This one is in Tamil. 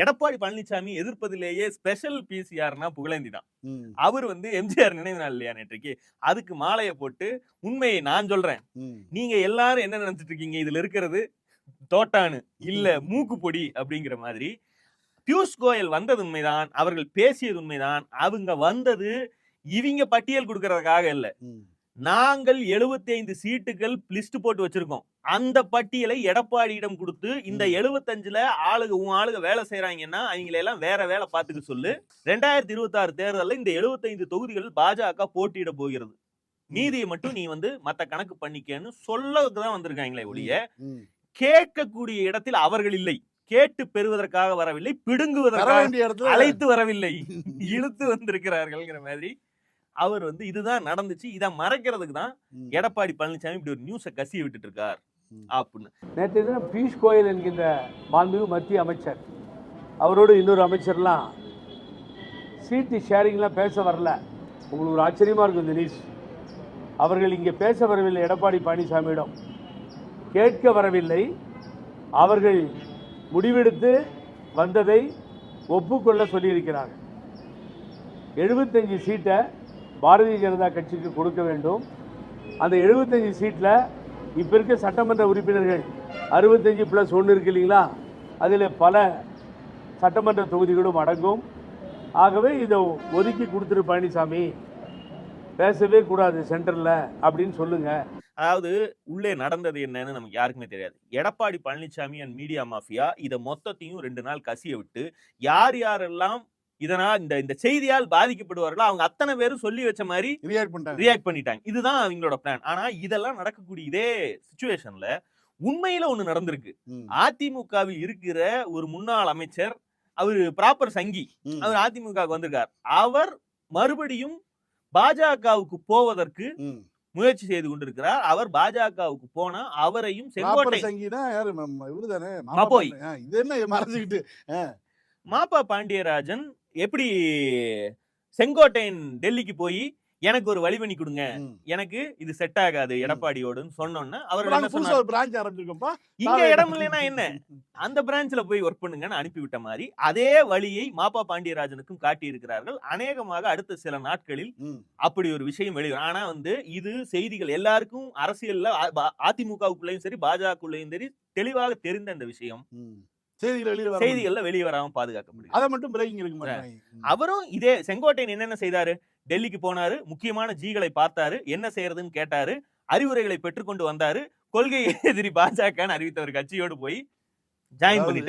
எடப்பாடி பழனிசாமி எதிர்ப்பதிலேயே ஸ்பெஷல் பீஸ் யாருன்னா புகழேந்தி தான். அவர் வந்து எம்ஜிஆர் நினைவு நாள் இல்லையா நேற்றைக்கு? அதுக்கு மாலையை போட்டு உண்மையை நான் சொல்றேன். நீங்க எல்லாரும் என்ன நினைச்சிட்டு இருக்கீங்க? இதுல இருக்கிறது தோட்டானு இல்ல மூக்கு பொடி அப்படிங்கிற மாதிரி. பியூஷ் கோயல் வந்தது உண்மைதான். அவர்கள் பேசியது உண்மைதான். அவங்க வந்தது இவங்க பட்டியல் கொடுக்கறதுக்காக இல்ல. நாங்கள் 75 சீட்டுகள் லிஸ்ட் போட்டு வச்சிருக்கோம். அந்த பட்டியலை எடப்பாடியிடம் கொடுத்து இந்த. 75ல ஆளுக உன் ஆளுக வேலை செய்யறாங்கன்னா அவங்களை எல்லாம் வேற வேலை பார்த்துக்க சொல்லு. ரெண்டாயிரத்தி இருபத்தி ஆறு தேர்தலில் இந்த 75 தொகுதிகள் பாஜக போட்டியிட போகிறது. மீதியை மட்டும் நீ வந்து மத்த கணக்கு பண்ணிக்கன்னு சொல்லதுக்கு தான் வந்திருக்காங்களே ஒழிய. கேட்கக்கூடிய இடத்தில் அவர்கள் இல்லை. கேட்டு பெறுவதற்காக வரவில்லை பிடுங்குவதற்காக அழைத்து வரவில்லை. இழுத்து வந்திருக்கிறார்கள்ங்கிற மாதிரி அவர் வந்து இதுதான் நடந்துச்சு இதை மறைக்கிறதுக்கு தான். எடப்பாடி பழனிசாமி இப்படி ஒரு நியூஸை கசிய விட்டுட்டு இருக்கார். அப்படின்னு. நேற்று தினம் பியூஷ் கோயல் என்கின்ற மாண்புமிகு மத்திய அமைச்சர் அவரோடு இன்னொரு அமைச்சர்லாம் சீட்டு ஷேரிங்லாம் பேச வரல. உங்களுக்கு ஒரு ஆச்சரியமாக இருக்கும் இந்த நியூஸ் அவர்கள் இங்கே பேச வரவில்லை எடப்பாடி பழனிசாமியிடம் கேட்க வரவில்லை. அவர்கள் முடிவெடுத்து வந்ததை ஒப்புக்கொள்ள சொல்லியிருக்கிறார்கள். எழுபத்தஞ்சு சீட்டை பாரதிய ஜனதா கட்சிக்கு கொடுக்க வேண்டும். அந்த எழுபத்தஞ்சு சீட்டில் இப்போ இருக்க சட்டமன்ற உறுப்பினர்கள் அறுபத்தஞ்சு ப்ளஸ் ஒன்று இருக்கு இல்லைங்களா? அதில் பல சட்டமன்ற தொகுதிகளும் அடங்கும். ஆகவே இதை ஒதுக்கி கொடுத்துரு பழனிசாமி. பேசவே கூடாது சென்டரில் அப்படின்னு சொல்லுங்கள் அதாவது உள்ளே நடந்தது என்னன்னு நமக்கு யாருக்குமே தெரியாது. Edappadi Palaniswami and media mafia இதை மொத்தத்தையும் ரெண்டு நாள் கசிய விட்டு யார் யாரெல்லாம் இதனால் இந்த இந்த செய்தியால் பாதிக்கப்படுவார்களோ அவங்க அத்தனை பேரும் சொல்லி வச்ச மாதிரி react பண்ணிட்டாங்க. ரியாக்ட் பண்ணிட்டாங்க இதுதான் அவங்களோட பிளான் ஆனா இதெல்லாம் நடக்கக்கூடிய இதே சுச்சுவேஷன்ல உண்மையில ஒண்ணு நடந்திருக்கு. அதிமுகவில் இருக்கிற ஒரு முன்னாள் அமைச்சர் அவரு ப்ராப்பர் சங்கி. அவர் அதிமுகவுக்கு வந்திருக்கார் அவர் மறுபடியும் பாஜகவுக்கு போவதற்கு. முயற்சி செய்து கொண்டிருக்கிறார் அவர் பாஜகவுக்கு போனா அவரையும் செங்கோட்டை ராப்பர் சங்கினா யாரு. பாண்டியன். ஆ, இது என்ன மறைஞ்சுக்கிட்டு மாப்பா பாண்டியராஜன் எப்படி செங்கோட்டையன் டெல்லிக்கு போய் எனக்கு ஒரு வழி பண்ணி கொடுங்க. எனக்கு இது செட் ஆகாது எடப்பாடியோடுன்னு சொன்னோன்னு அவர் என்ன பிரான்ச் ஆரம்பிச்சிருக்கோம்ப்பா. இங்க இடம் இல்லைன்னா என்ன? அந்த பிரான்ச்ல போய் ஒர்க் பண்ணுங்கன்னு அனுப்பிவிட்ட மாதிரி அதே வழியை மாப்பா பாண்டியராஜனுக்கும் காட்டி இருக்கிறார்கள் அநேகமாக அடுத்த சில நாட்களில். அப்படி ஒரு விஷயம் வெளிவரும். ஆனா வந்து இது செய்திகள் எல்லாருக்கும் அரசியல்ல அதிமுகவுக்குள்ளேயும் சரி பாஜகவுக்குள்ளேயும் சரி தெளிவாக தெரிந்த இந்த விஷயம். செய்திகள் செய்திகள்ல வெளியே வராம பாதுகாக்கப்படுகிறது அதை மட்டும் பிரேக்கிங் இருக்க மாட்டாங்க. அவரும் இதே செங்கோட்டையன் என்னென்ன செய்தாரு? டெல்லிக்கு போனாரு முக்கியமான ஜீகளை பார்த்தாரு என்ன செய்யறதுன்னு கேட்டாரு அறிவுரைகளை பெற்றுக்கொண்டு வந்தாரு கொள்கை எதிரி பாஜகன்னு அறிவித்த ஒரு கட்சியோடு போய் ஜாயின் பண்ணிட்டாரு.